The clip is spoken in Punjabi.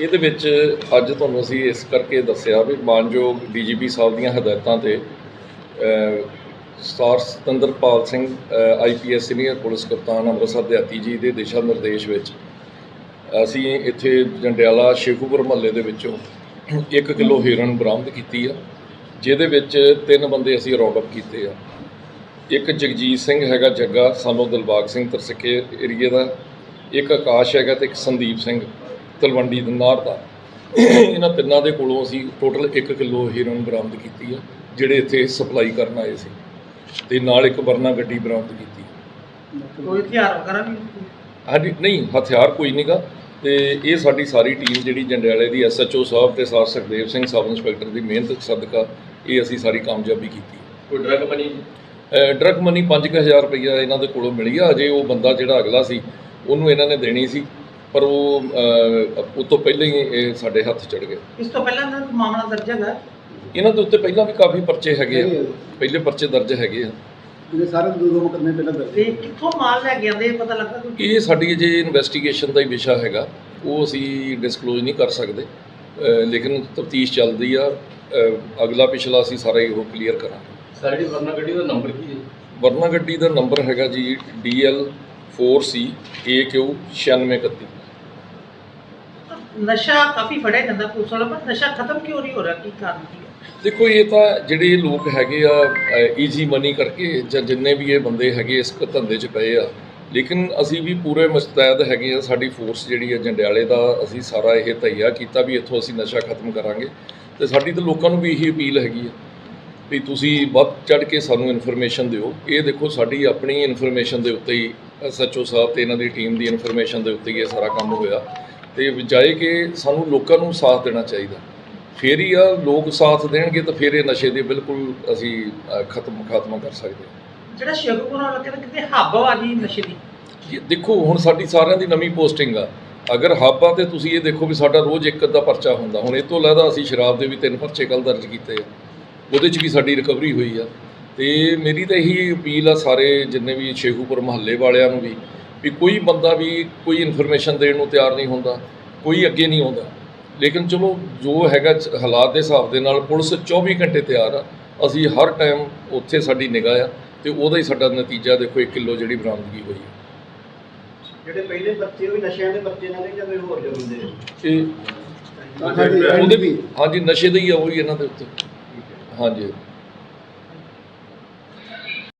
ਇਹਦੇ ਵਿੱਚ ਅੱਜ ਤੁਹਾਨੂੰ ਅਸੀਂ ਇਸ ਕਰਕੇ ਦੱਸਿਆ ਵੀ ਮਾਨਯੋਗ ਡੀਜੀਪੀ ਸਾਹਿਬ ਦੀਆਂ ਹਦਾਇਤਾਂ ਤੇ ਅ, star Satinderpal Singh IPS senior police ਕਪਤਾਨ ਅੰਮ੍ਰਿਤਸਰ ਦਿਹਾਤੀ ਜੀ ਦੇ ਦਿਸ਼ਾ ਨਿਰਦੇਸ਼ ਵਿੱਚ ਅਸੀਂ ਇੱਥੇ ਜੰਡਿਆਲਾ ਸ਼ੇਖੂਪੁਰ ਮਹੱਲੇ ਦੇ ਵਿੱਚੋਂ 1 ਕਿਲੋ ਹੀਰਨ ਬਰਾਮਦ ਕੀਤੀ ਆ ਜਿਹਦੇ ਵਿੱਚ ਤਿੰਨ ਬੰਦੇ ਅਸੀਂ ਰੌਂਡ ਅਪ ਕੀਤੇ ਆ। ਇੱਕ ਜਗਜੀਤ ਸਿੰਘ ਹੈਗਾ ਜੱਗਾ ਸਾਨੂੰ ਦਿਲਬਾਗ ਸਿੰਘ ਤਰਸਕੇ ਏਰੀਏ ਦਾ ਇੱਕ ਆਕਾਸ਼ ਹੈਗਾ ਤੇ ਇੱਕ ਸੰਦੀਪ ਸਿੰਘ ਤਲਵੰਡੀ ਦਨਾਰ ਦਾ। ਇਹਨਾਂ ਤਿੰਨਾਂ ਦੇ ਕੋਲੋਂ ਅਸੀਂ ਟੋਟਲ 1 ਕਿਲੋ ਹੀਰੋਇਨ ਬਰਾਮਦ ਕੀਤੀ ਆ ਜਿਹੜੇ ਇੱਥੇ ਸਪਲਾਈ ਕਰਨ ਆਏ ਸੀ। ਤੇ ਨਾਲ ਇੱਕ ਵਰਨਾ ਗੱਡੀ ਬਰਾਮਦ ਕੀਤੀ ਕੋਈ ਹਥਿਆਰ ਵਗੈਰਾ ਵੀ? ਹਾਂਜੀ ਨਹੀਂ ਹਥਿਆਰ ਕੋਈ ਨਹੀਂਗਾ ਤੇ ਇਹ ਸਾਡੀ ਸਾਰੀ ਟੀਮ ਜਿਹੜੀ ਜੰਡਿਆਲੇ ਦੀ ਐਸਐਚਓ ਸਾਹਿਬ ਤੇ sir Sukhdev Singh sub inspector ਦੀ ਮਿਹਨਤ ਸਦਕਾ ਇਹ ਅਸੀਂ ਸਾਰੀ ਕਾਮਯਾਬੀ ਕੀਤੀ ਕੋਈ ਡਰਗ ਮਨੀ ਡਰਗ ਮਨੀ 5000 ਰੁਪਈਆ ਇਹਨਾਂ ਦੇ ਕੋਲੋਂ ਮਿਲੀ ਆ। ਅਜੇ ਉਹ ਬੰਦਾ ਜਿਹੜਾ ਅਗਲਾ ਸੀ ਉਹਨੂੰ ਇਹਨਾਂ ਨੇ ਦੇਣੀ ਸੀ ਪਰ ਉਹ ਉਹ ਤੋਂ ਪਹਿਲਾਂ ਹੀ ਇਹ ਸਾਡੇ ਹੱਥ ਚੜ ਗਏ। ਇਸ ਤੋਂ ਪਹਿਲਾਂ ਦਾ ਮਾਮਲਾ ਦਰਜ ਹੈਗਾ? ਇਹਨਾਂ ਦੇ ਉੱਤੇ ਪਹਿਲਾਂ ਵੀ ਕਾਫੀ ਪਰਚੇ ਹੈਗੇ ਆ। ਪਹਿਲੇ ਪਰਚੇ ਦਰਜ ਹੈਗੇ ਆ। ਇਹਦੇ ਸਾਰੇ ਦੋ ਦੋ ਮੁਕੱਦਮੇ ਪਹਿਲਾਂ ਦਰਜ ਤੇ ਕਿੱਥੋਂ ਮਾਲ ਲੈ ਕੇ ਇਹ ਪਤਾ ਲੱਗਾ ਕੋਈ? ਇਹ ਸਾਡੀ ਜੇ ਇਨਵੈਸਟੀਗੇਸ਼ਨ ਦਾ ਹੀ ਵਿਸ਼ਾ ਹੈਗਾ। ਉਹ ਅਸੀਂ ਡਿਸਕਲੋਜ਼ ਨਹੀਂ ਕਰ ਸਕਦੇ। ਲੇਕਿਨ ਤਫਤੀਸ਼ ਚੱਲਦੀ ਆ। ਅਗਲਾ ਪਿਛਲਾ ਅਸੀਂ ਸਾਰਾ ਹੀ ਉਹ ਕਲੀਅਰ ਕਰਾਂਗੇ। ਸਰ ਜਿਹੜੀ ਵਰਨਾ ਗੱਡੀ ਦਾ ਨੰਬਰ ਕੀ ਹੈ? ਵਰਨਾ ਗੱਡੀ ਦਾ ਨੰਬਰ ਹੈਗਾ ਜੀ DL 4C AQ 9631 ਨਸ਼ਾ ਕਾਫੀ ਫੜਿਆ ਜਾਂਦਾ ਪੁਲਿਸ ਵਾਲਾ ਪਰ ਨਸ਼ਾ ਖਤਮ ਕਿਉਂ ਨਹੀਂ ਹੋ ਰਿਹਾ ਕੀ ਕਾਰਨ ਕੀ ਹੈ ਦੇਖੋ ਇਹ ਤਾਂ ਜਿਹੜੇ ਲੋਕ ਹੈਗੇ ਆ ਈਜ਼ੀ ਮਨੀ ਕਰਕੇ ਜਾਂ ਜਿੰਨੇ ਵੀ ਇਹ ਬੰਦੇ ਹੈਗੇ ਇਸ ਧੰਦੇ 'ਚ ਪਏ ਆ ਲੇਕਿਨ ਅਸੀਂ ਵੀ ਪੂਰੇ ਮੁਸਤੈਦ ਹੈਗੇ ਆ ਸਾਡੀ ਫੋਰਸ ਜਿਹੜੀ ਹੈ ਜੰਡਿਆਲੇ ਦਾ ਅਸੀਂ ਸਾਰਾ ਇਹ ਤਈਆ ਕੀਤਾ ਵੀ ਇੱਥੋਂ ਅਸੀਂ ਨਸ਼ਾ ਖਤਮ ਕਰਾਂਗੇ ਤੇ ਸਾਡੀ ਤਾਂ ਲੋਕਾਂ ਨੂੰ ਵੀ ਇਹੀ ਅਪੀਲ ਹੈਗੀ ਆ ਵੀ ਤੁਸੀਂ ਵੱਧ ਚੜ ਕੇ ਸਾਨੂੰ ਇਨਫੋਰਮੇਸ਼ਨ ਦਿਓ ਇਹ ਦੇਖੋ ਸਾਡੀ ਆਪਣੀ ਇਨਫੋਰਮੇਸ਼ਨ ਦੇ ਉੱਤੇ ਹੀ ਐਸਐਚਓ ਸਾਹਿਬ ਤੇ ਇਹਨਾਂ ਦੀ ਟੀਮ ਦੀ ਇਨਫੋਰਮੇਸ਼ਨ ਦੇ ਉੱਤੇ ਹੀ ਇਹ ਸਾਰਾ ਕੰਮ ਹੋਇਆ। ਤੇ ਬਜਾਏ ਕਿ ਸਾਨੂੰ ਲੋਕਾਂ ਨੂੰ ਸਾਥ ਦੇਣਾ ਚਾਹੀਦਾ। ਫੇਰ ਹੀ ਆ ਲੋਕ ਸਾਥ ਦੇਣਗੇ ਤਾਂ ਫਿਰ ਇਹ ਨਸ਼ੇ ਦੇ ਬਿਲਕੁਲ ਅਸੀਂ ਖਤਮ ਖਾਤਮਾ ਕਰ ਸਕਦੇ ਹਾਂ। ਜਿਹੜਾ ਸ਼ੇਖੂਪੁਰਾ ਵਾਲਾ ਕਹਿੰਦਾ ਕਿਤੇ ਹੱਬ ਆ ਜੀ ਨਸ਼ੇ ਦੀ। ਦੇਖੋ ਹੁਣ ਸਾਡੀ ਸਾਰਿਆਂ ਦੀ ਨਵੀਂ ਪੋਸਟਿੰਗ ਆ। ਅਗਰ ਹੱਬ ਆ ਤੇ ਤੁਸੀਂ ਇਹ ਦੇਖੋ ਵੀ ਸਾਡਾ ਰੋਜ਼ ਇੱਕ ਅੱਧਾ ਪਰਚਾ ਹੁੰਦਾ। ਹੁਣ ਇਹ ਤੋਂ ਇਲਾਵਾ ਅਸੀਂ ਸ਼ਰਾਬ ਦੇ ਵੀ ਤਿੰਨ ਪਰਚੇ ਕੱਲ ਦਰਜ ਕੀਤੇ ਆ। ਉਹਦੇ 'ਚ ਵੀ ਸਾਡੀ ਰਿਕਵਰੀ ਹੋਈ ਆ। ਤੇ ਮੇਰੀ ਤਾਂ ਇਹੀ ਅਪੀਲ ਆ ਸਾਰੇ ਜਿੰਨੇ ਵੀ ਸ਼ੇਖੂਪੁਰ ਮਹੱਲੇ ਵਾਲਿਆਂ ਨੂੰ ਵੀ ਵੀ ਕੋਈ ਬੰਦਾ ਵੀ ਕੋਈ ਇਨਫੋਰਮੇਸ਼ਨ ਦੇਣ ਨੂੰ ਤਿਆਰ ਨਹੀਂ ਹੁੰਦਾ ਕੋਈ ਅੱਗੇ ਨਹੀਂ ਆਉਂਦਾ। ਲੇਕਿਨ ਚਲੋ ਜੋ ਹੈਗਾ ਹਾਲਾਤ ਦੇ ਹਿਸਾਬ ਦੇ ਨਾਲ ਪੁਲਿਸ 24 ਘੰਟੇ ਤਿਆਰ ਆ। ਅਸੀਂ ਹਰ ਟਾਈਮ ਉੱਥੇ ਸਾਡੀ ਨਿਗਾਹ ਆ ਤੇ ਉਹਦਾ ਹੀ ਸਾਡਾ ਨਤੀਜਾ ਦੇਖੋ 1 ਕਿਲੋ ਜਿਹੜੀ ਬਰਾਮਦਗੀ ਹੋਈ ਹੈ ਜਿਹੜੇ ਪਹਿਲੇ ਬੱਚੇ ਉਹ ਵੀ ਨਸ਼ਿਆਂ ਦੇ ਬੱਚੇ ਨਾਲ ਜਾਂ ਕੋਈ ਹੋਰ ਜੁਰਮ ਦੇ? ਇਹ ਹਾਂਜੀ ਉਹਦੇ ਵੀ ਹਾਂਜੀ। ਨਸ਼ੇ ਦੇ ਹੀ ਆ ਉਹੀ ਇਹਨਾਂ ਦੇ ਉੱਤੇ। ਹਾਂਜੀ।